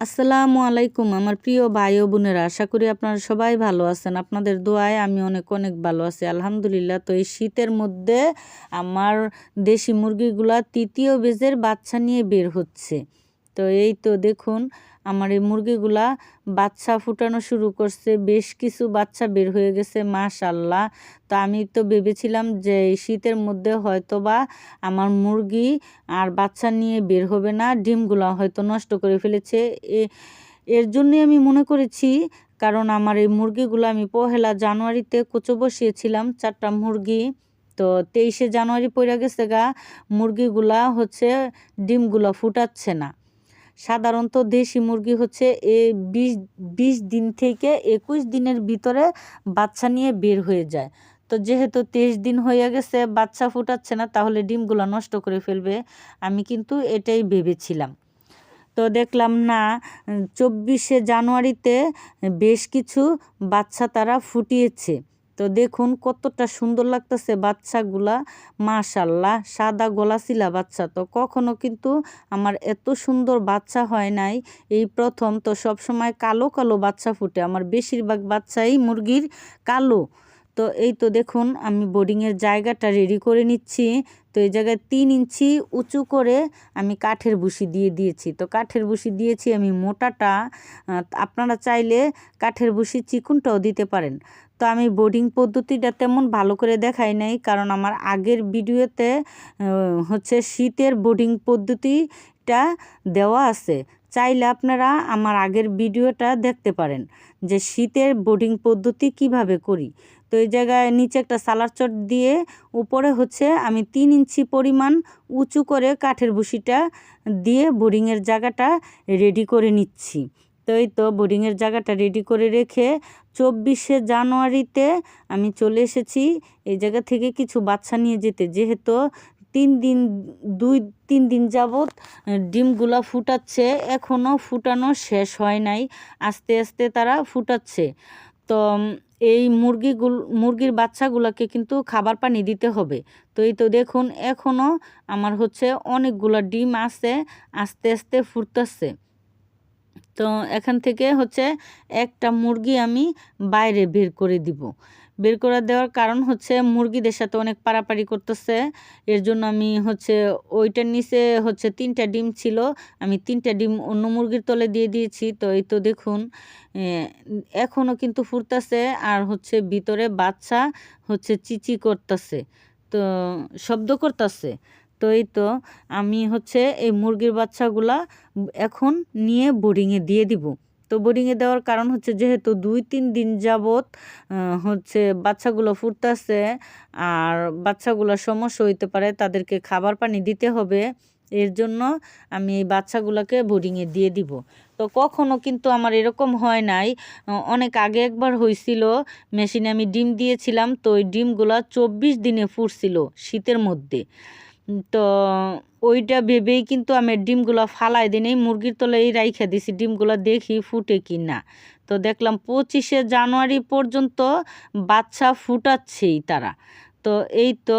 আসসালামু আলাইকুম, আমার প্রিয় ভাই ও বোনেরা, আশা করি আপনারা সবাই ভালো আছেন। আপনাদের দোয়ায় আমি অনেক অনেক ভালো আছি। আলহামদুলিল্লাহ, তো এই শীতের মধ্যে আমার দেশি মুরগিগুলা তৃতীয় বেজের বাচ্চা নিয়ে বের হচ্ছে। তো এই তো দেখুন, আমার এই মুরগিগুলা বাচ্চা ফুটানো শুরু করছে, বেশ কিছু বাচ্চা বের হয়ে গেছে মাশাল্লাহ তো আমি তো ভেবেছিলাম যে শীতের মধ্যে হয়তো বা আমার মুরগি আর বাচ্চা নিয়ে বের হবে না, ডিমগুলা হয়তো নষ্ট করে ফেলেছে। এ, এর জন্যই আমি মনে করেছি, কারণ আমার এই মুরগিগুলো আমি পহেলা জানুয়ারিতে কুচো বসিয়েছিলাম, চারটা মুরগি। তো তেইশে জানুয়ারি পড়ে গেছে গা, মুরগিগুলা হচ্ছে ডিমগুলো ফুটাচ্ছে না। সাধারণত দেশি মুরগি হচ্ছে এ বিশ বিশ দিন থেকে একুশ দিনের ভিতরে বাচ্চা নিয়ে বের হয়ে যায়। তো যেহেতু তেইশ দিন হয়ে গেছে, বাচ্চা ফুটাচ্ছে না, তাহলে ডিমগুলো নষ্ট করে ফেলবে। আমি কিন্তু এটাই ভেবেছিলাম। তো দেখলাম না, চব্বিশে জানুয়ারিতে বেশ কিছু বাচ্চা তারা ফুটিয়েছে। তো দেখুন কতটা সুন্দর লাগতেছে বাচ্চাগুলা। মাশাল্লাহ, সাদা গলাশিলা বাচ্চা। তো কখনো কিন্তু আমার এত সুন্দর বাচ্চা হয় নাই। এই প্রথম তো সব সময় কালো কালো বাচ্চা ফুটে। আমার বেশিরভাগ বাচ্চাই মুরগির কালো। তো এই তো দেখুন, আমি বোর্ডিংয়ের জায়গাটা রেডি করে নিচ্ছি। তো এই জায়গায় তিন ইঞ্চি উঁচু করে আমি কাঠের বুসি দিয়ে দিয়েছি। তো কাঠের বুসি দিয়েছি আমি মোটাটা আপনারা চাইলে কাঠের বুসি চিকুনটাও দিতে পারেন। তো আমি বোর্ডিং পদ্ধতিটা তেমন ভালো করে দেখাই নাই, কারণ আমার আগের ভিডিওতে হচ্ছে শীতের বোর্ডিং পদ্ধতিটা দেওয়া আছে। চাইলে আপনারা আমার আগের ভিডিওটা দেখতে পারেন যে শীতের বোর্ডিং পদ্ধতি কীভাবে করি। তো এই জায়গায় নিচে একটা সালার চট দিয়ে উপরে হচ্ছে আমি তিন ইঞ্চি পরিমাণ উঁচু করে কাঠের বুসিটা দিয়ে বোরিংয়ের জায়গাটা রেডি করে নিচ্ছি। তো এই তো বোরিংয়ের জায়গাটা রেডি করে রেখে চব্বিশে জানুয়ারিতে আমি চলে এসেছি। এই জায়গা থেকে কিছু বাচ্চা নিয়ে যেতে। যেহেতু তিন দিন, দুই, তিন দিন যাবৎ ডিমগুলা ফুটাচ্ছে এখনও ফুটানো শেষ হয় নাই। আস্তে আস্তে তারা ফুটাচ্ছে। তো এই মুরগিগুলো, মুরগির বাচ্চাগুলোকে কিন্তু খাবার পানি দিতে হবে। তো এই তো দেখুন এখনও আমার হচ্ছে অনেকগুলো ডিম আছে, আস্তে আস্তে ফুটতেছে। তো এখান থেকে হচ্ছে একটা মুরগি আমি বাইরে বের করে দিব। বের করে দেওয়ার কারণ হচ্ছে মুরগিদের সাথে অনেক পারাপারি করতেছে। এর জন্য আমি হচ্ছে ওইটার নিচে হচ্ছে তিনটা ডিম ছিল। আমি তিনটা ডিম অন্য মুরগির তলে দিয়ে দিয়েছি। তো এই তো দেখুন এখনও কিন্তু ফুরতেছে আর হচ্ছে ভিতরে বাচ্চা হচ্ছে চিচি করতেছে। তো শব্দ করতেছে। তো এই তো আমি হচ্ছে এই মুরগির বাচ্চাগুলা এখন নিয়ে বোর্ডিংয়ে দিয়ে দিব। তো বোর্ডিংয়ে দেওয়ার কারণ হচ্ছে যেহেতু দুই, তিন দিন যাবৎ হচ্ছে বাচ্চাগুলো ফুটতেছে আর বাচ্চাগুলো সমস্যা হইতে পারে, তাদেরকে খাবার পানি দিতে হবে। এর জন্য আমি এই বাচ্চাগুলোকে বোর্ডিংয়ে দিয়ে দিব। তো কখনো কিন্তু আমার এরকম হয় নাই। অনেক আগে একবার হয়েছিল মেশিনে আমি ডিম দিয়েছিলাম, তো ওই ডিমগুলো চব্বিশ দিনে ফুটছিল শীতের মধ্যে। তো ওইটা ভেবেই কিন্তু আমি ডিমগুলো ফালাই দিন এই মুরগির তলায় রাইখে দিছি, ডিমগুলো দেখি ফুটে কি না তো দেখলাম পঁচিশে জানুয়ারি পর্যন্ত বাচ্চা ফুটাচ্ছেই তারা। তো এই তো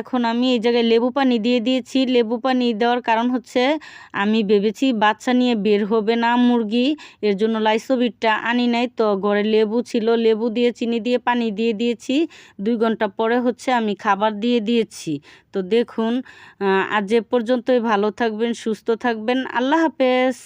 এখন আমি এই জায়গায় লেবু পানি দিয়ে দিয়েছি। লেবু পানি দেওয়ার কারণ হচ্ছে আমি ভেবেছি বাচ্চা নিয়ে বের হবে না মুরগি, এর জন্য লাইসোবিটটা আনি নাই। তো ঘরে লেবু ছিল, লেবু দিয়ে, চিনি দিয়ে পানি দিয়ে দিয়েছি। দুই ঘণ্টা পরে হচ্ছে আমি খাবার দিয়ে দিয়েছি। তো দেখুন আজ এ পর্যন্তই ভালো থাকবেন, সুস্থ থাকবেন। আল্লাহ হাফেজ।